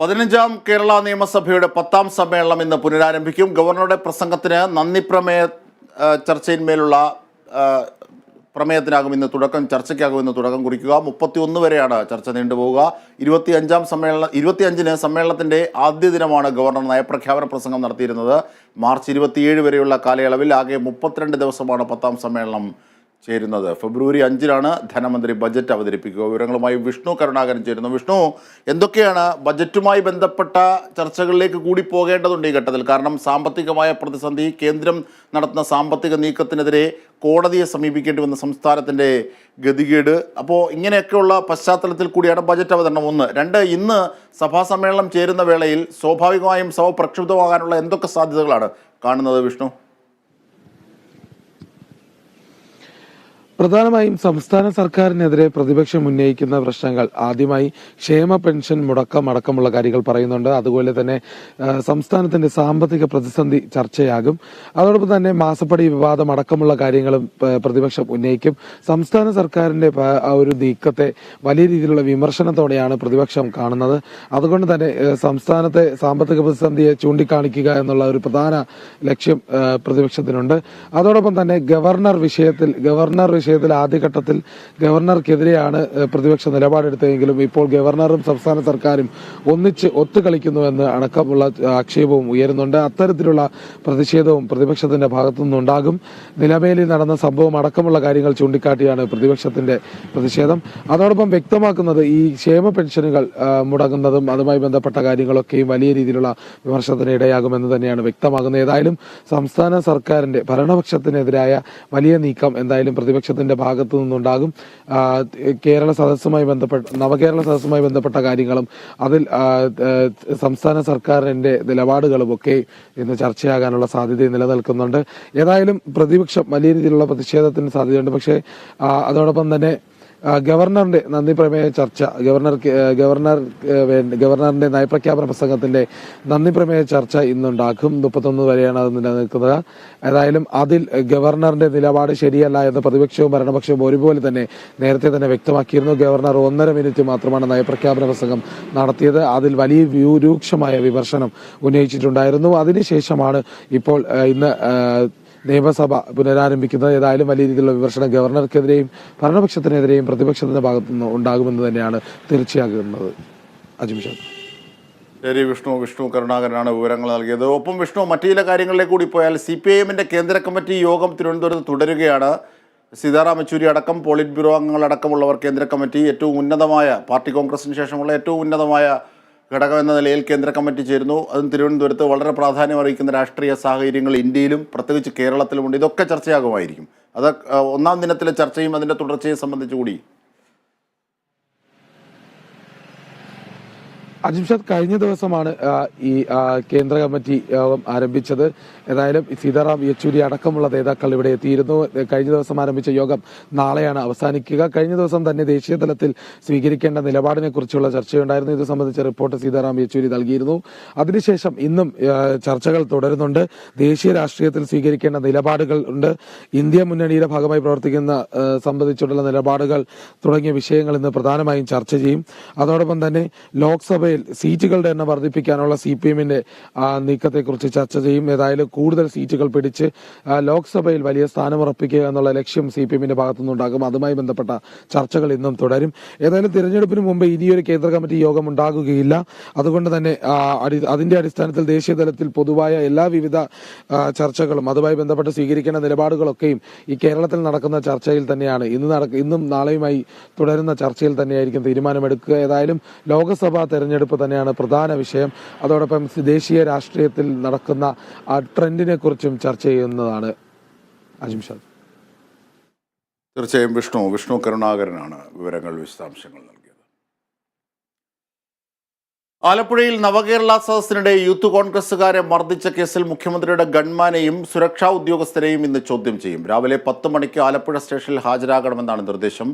പതിനഞ്ചാം കേരള നിയമസഭയുടെ പത്താം സമ്മേളനം ഇന്ന് പുനരാരംഭിക്കും. ഗവർണറുടെ പ്രസംഗത്തിന് നന്ദി പ്രമേയ ചർച്ചയിന്മേലുള്ള പ്രമേയത്തിനാകും ഇന്ന് തുടക്കം ചർച്ചയ്ക്കാകും ഇന്ന് തുടക്കം കുറിക്കുക. മുപ്പത്തി ഒന്ന് വരെയാണ് ചർച്ച നീണ്ടുപോവുക ഇരുപത്തി അഞ്ചാം സമ്മേളന ഇരുപത്തി അഞ്ചിന് സമ്മേളനത്തിന്റെ ആദ്യ ദിനമാണ് ഗവർണർ നയപ്രഖ്യാപന പ്രസംഗം നടത്തിയിരുന്നത്. മാർച്ച് ഇരുപത്തിയേഴ് വരെയുള്ള കാലയളവിൽ ആകെ മുപ്പത്തിരണ്ട് ദിവസമാണ് പത്താം സമ്മേളനം ചേരുന്നത്. ഫെബ്രുവരി അഞ്ചിനാണ് ധനമന്ത്രി ബജറ്റ് അവതരിപ്പിക്കുക. വിവരങ്ങളുമായി വിഷ്ണു കരുണാകരൻ ചേരുന്നു. വിഷ്ണു എന്തൊക്കെയാണ് ബജറ്റുമായി ബന്ധപ്പെട്ട ചർച്ചകളിലേക്ക് കൂടി പോകേണ്ടതുണ്ട് ഈ ഘട്ടത്തിൽ? കാരണം സാമ്പത്തികമായ പ്രതിസന്ധി കേന്ദ്രം നടത്തുന്ന സാമ്പത്തിക നീക്കത്തിനെതിരെ കോടതിയെ സമീപിക്കേണ്ടി വന്ന സംസ്ഥാനത്തിന്റെ ഗതികേട്. അപ്പോൾ ഇങ്ങനെയൊക്കെയുള്ള പശ്ചാത്തലത്തിൽ കൂടിയാണ് ബജറ്റ് അവതരണം ഒന്ന്. രണ്ട് ഇന്ന് സഭാ സമ്മേളനം ചേരുന്ന വേളയിൽ സ്വാഭാവികമായും സഭ പ്രക്ഷുബ്ധമാകാനുള്ള എന്തൊക്കെ സാധ്യതകളാണ് കാണുന്നത് വിഷ്ണു? പ്രധാനമായും സംസ്ഥാന സർക്കാരിനെതിരെ പ്രതിപക്ഷം ഉന്നയിക്കുന്ന പ്രശ്നങ്ങൾ. ആദ്യമായി ക്ഷേമ പെൻഷൻ മുടക്കം അടക്കമുള്ള കാര്യങ്ങൾ പറയുന്നുണ്ട്. അതുപോലെ തന്നെ സംസ്ഥാനത്തിന്റെ സാമ്പത്തിക പ്രതിസന്ധി ചർച്ചയാകും. അതോടൊപ്പം തന്നെ മാസപ്പടി വിവാദം അടക്കമുള്ള കാര്യങ്ങളും പ്രതിപക്ഷം ഉന്നയിക്കും. സംസ്ഥാന സർക്കാരിന്റെ ഒരു നീക്കത്തെ വലിയ രീതിയിലുള്ള വിമർശനത്തോടെയാണ് പ്രതിപക്ഷം കാണുന്നത്. അതുകൊണ്ട് തന്നെ സംസ്ഥാനത്തെ സാമ്പത്തിക പ്രതിസന്ധിയെ ചൂണ്ടിക്കാണിക്കുക എന്നുള്ള ഒരു പ്രധാന ലക്ഷ്യം പ്രതിപക്ഷത്തിനുണ്ട്. അതോടൊപ്പം തന്നെ ഗവർണർ വിഷയത്തിൽ ഗവർണർ വിഷയത്തിൽ ആദ്യഘട്ടത്തിൽ ഗവർണർക്കെതിരെയാണ് പ്രതിപക്ഷ നിലപാടെടുത്തതെങ്കിലും ഇപ്പോൾ ഗവർണറും സംസ്ഥാന സർക്കാരും ഒന്നിച്ച് ഒത്തുകളിക്കുന്നുവെന്ന് അടക്കമുള്ള ആക്ഷേപവും ഉയരുന്നുണ്ട്. അത്തരത്തിലുള്ള പ്രതിഷേധവും പ്രതിപക്ഷത്തിന്റെ ഭാഗത്തുനിന്നുണ്ടാകും. നിലമേലിൽ നടന്ന സംഭവം അടക്കമുള്ള കാര്യങ്ങൾ ചൂണ്ടിക്കാട്ടിയാണ് പ്രതിപക്ഷത്തിന്റെ പ്രതിഷേധം. അതോടൊപ്പം വ്യക്തമാക്കുന്നത് ഈ ക്ഷേമ പെൻഷനുകൾ മുടങ്ങുന്നതും അതുമായി ബന്ധപ്പെട്ട കാര്യങ്ങളൊക്കെയും വലിയ രീതിയിലുള്ള വിമർശനത്തിന് ഇടയാകുമെന്ന് തന്നെയാണ് വ്യക്തമാകുന്നത്. ഏതായാലും സംസ്ഥാന സർക്കാരിന്റെ ഭരണപക്ഷത്തിനെതിരായ വലിയ നീക്കം എന്തായാലും പ്രതിപക്ഷത്തിന്റെ ഭാഗത്തു നിന്നുണ്ടാകും. കേരള സദസ്സുമായി ബന്ധപ്പെട്ട നവകേരള സദസ്സുമായി ബന്ധപ്പെട്ട കാര്യങ്ങളും അതിൽ സംസ്ഥാന സർക്കാരിന്റെ നിലപാടുകളും ഒക്കെ ഇന്ന് ചർച്ചയാകാനുള്ള സാധ്യത നിലനിൽക്കുന്നുണ്ട്. ഏതായാലും പ്രതിപക്ഷം വലിയ രീതിയിലുള്ള പ്രതിഷേധത്തിന് സാധ്യതയുണ്ട്. പക്ഷേ അതോടൊപ്പം തന്നെ ഗവർണറിന്റെ നന്ദി പ്രമേയ ചർച്ച ഗവർണർ ഗവർണർ ഗവർണറിന്റെ നയപ്രഖ്യാപന പ്രസംഗത്തിന്റെ നന്ദി പ്രമേയ ചർച്ച ഇന്നുണ്ടാക്കും. മുപ്പത്തൊന്ന് വരെയാണ് അത് നിലനിൽക്കുന്നത്. ഏതായാലും അതിൽ ഗവർണറിന്റെ നിലപാട് ശരിയല്ല എന്ന് പ്രതിപക്ഷവും ഭരണപക്ഷവും ഒരുപോലെ തന്നെ നേരത്തെ തന്നെ വ്യക്തമാക്കിയിരുന്നു. ഗവർണർ ഒന്നര മിനിറ്റ് മാത്രമാണ് നയപ്രഖ്യാപന പ്രസംഗം നടത്തിയത്. അതിൽ വലിയ രൂക്ഷമായ വിമർശനം ഉന്നയിച്ചിട്ടുണ്ടായിരുന്നു. അതിനുശേഷമാണ് ഇപ്പോൾ ഇന്ന് നിയമസഭ പുനരാരംഭിക്കുന്നത് ഏതായാലും വലിയ രീതിയിലുള്ള വിമർശനം ഗവർണർക്കെതിരെയും ഭരണപക്ഷത്തിനെതിരെയും പ്രതിപക്ഷത്തിന്റെ ഭാഗത്തു നിന്ന് ഉണ്ടാകുമെന്ന് തന്നെയാണ് തീർച്ചയാകുന്നത്. അജിംഷാദ് ശരി വിഷ്ണു വിഷ്ണു കരുണാകരനാണ് വിവരങ്ങൾ നൽകിയത്. ഒപ്പം വിഷ്ണു മറ്റു ചില കാര്യങ്ങളിലേക്ക് കൂടി പോയാൽ സി പി ഐ എമ്മിന്റെ കേന്ദ്ര കമ്മിറ്റി യോഗം തിരുവനന്തപുരത്ത് തുടരുകയാണ്. സീതാറാം യെച്ചൂരി അടക്കം പോളിറ്റ് ബ്യൂറോ അംഗങ്ങളടക്കമുള്ളവർ കേന്ദ്ര കമ്മിറ്റി ഏറ്റവും ഉന്നതമായ പാർട്ടി കോൺഗ്രസിന് ശേഷമുള്ള ഏറ്റവും ഉന്നതമായ ഘടകം എന്ന നിലയിൽ കേന്ദ്ര കമ്മിറ്റി ചേരുന്നു. അതും തിരുവനന്തപുരത്ത് വളരെ പ്രാധാന്യം അറിയിക്കുന്ന രാഷ്ട്രീയ സാഹചര്യങ്ങൾ ഇന്ത്യയിലും പ്രത്യേകിച്ച് കേരളത്തിലുമുണ്ട്. ഇതൊക്കെ ചർച്ചയാകുമായിരിക്കും. അത് ഒന്നാം ദിനത്തിലെ ചർച്ചയും അതിന്റെ സംബന്ധിച്ചു സംബന്ധിച്ച് അജിംഷാദ് കഴിഞ്ഞ ദിവസമാണ് ഈ കേന്ദ്ര കമ്മിറ്റി യോഗം ആരംഭിച്ചത്. ഏതായാലും സീതാറാം യെച്ചൂരി അടക്കമുള്ള നേതാക്കൾ ഇവിടെ എത്തിയിരുന്നു. കഴിഞ്ഞ ദിവസം ആരംഭിച്ച യോഗം നാളെയാണ് അവസാനിക്കുക. കഴിഞ്ഞ ദിവസം തന്നെ ദേശീയ തലത്തിൽ സ്വീകരിക്കേണ്ട നിലപാടിനെ കുറിച്ചുള്ള ചർച്ചയുണ്ടായിരുന്നു. ഇത് സംബന്ധിച്ച റിപ്പോർട്ട് സീതാറാം യെച്ചൂരി നൽകിയിരുന്നു. അതിനുശേഷം ഇന്നും ചർച്ചകൾ തുടരുന്നുണ്ട്. ദേശീയ രാഷ്ട്രീയത്തിൽ സ്വീകരിക്കേണ്ട നിലപാടുകൾ ഉണ്ട്. ഇന്ത്യ മുന്നണിയുടെ ഭാഗമായി പ്രവർത്തിക്കുന്ന സംബന്ധിച്ചുള്ള നിലപാടുകൾ തുടങ്ങിയ വിഷയങ്ങൾ ഇന്ന് പ്രധാനമായും ചർച്ച ചെയ്യും. അതോടൊപ്പം തന്നെ ലോക്സഭയിൽ സീറ്റുകളുടെ എണ്ണം വർദ്ധിപ്പിക്കാനുള്ള സി പി എമ്മിന്റെ നീക്കത്തെക്കുറിച്ച് ചർച്ച ചെയ്യും. ഏതായാലും കൂടുതൽ സീറ്റുകൾ പിടിച്ച് ലോക്സഭയിൽ വലിയ സ്ഥാനം ഉറപ്പിക്കുക എന്നുള്ള ലക്ഷ്യം സി പി എമ്മിന്റെ ഭാഗത്തുനിന്നുണ്ടാകും. അതുമായി ബന്ധപ്പെട്ട ചർച്ചകൾ ഇന്നും തുടരും. ഏതായാലും തിരഞ്ഞെടുപ്പിന് മുമ്പ് ഇനിയൊരു കേന്ദ്ര കമ്മിറ്റി യോഗം ഉണ്ടാകുകയില്ല. അതുകൊണ്ട് തന്നെ അതിന്റെ അടിസ്ഥാനത്തിൽ ദേശീയ തലത്തിൽ പൊതുവായ എല്ലാ വിവിധ ചർച്ചകളും അതുമായി ബന്ധപ്പെട്ട് സ്വീകരിക്കേണ്ട നിലപാടുകളൊക്കെയും ഈ കേരളത്തിൽ നടക്കുന്ന ചർച്ചയിൽ തന്നെയാണ്. ഇന്ന് നടക്ക ഇന്നും നാളെയുമായി തുടരുന്ന ചർച്ചയിൽ തന്നെയായിരിക്കും തീരുമാനമെടുക്കുക. ഏതായാലും ലോക്സഭാ തെരഞ്ഞെടുപ്പ് തന്നെയാണ് പ്രധാന വിഷയം. അതോടൊപ്പം ദേശീയ രാഷ്ട്രീയത്തിൽ നടക്കുന്ന ആ ട്രെൻഡിനെ കുറിച്ചും ചർച്ച ചെയ്യുന്നതാണ് അജിംഷാദ് തീർച്ചയായും വിഷ്ണു വിഷ്ണു കരുണാകരനാണ് വിവരങ്ങൾ വിശദാംശങ്ങൾ നൽകിയത്. ആലപ്പുഴയിൽ നവകേരള സദസ്സിനിടെ യൂത്ത് കോൺഗ്രസുകാരെ മർദ്ദിച്ച കേസിൽ മുഖ്യമന്ത്രിയുടെ ഗൺമാനെയും സുരക്ഷാ ഉദ്യോഗസ്ഥരെയും ഇന്ന് ചോദ്യം ചെയ്യും. രാവിലെ പത്ത് മണിക്ക് ആലപ്പുഴ സ്റ്റേഷനിൽ ഹാജരാകണമെന്നാണ് നിർദ്ദേശം.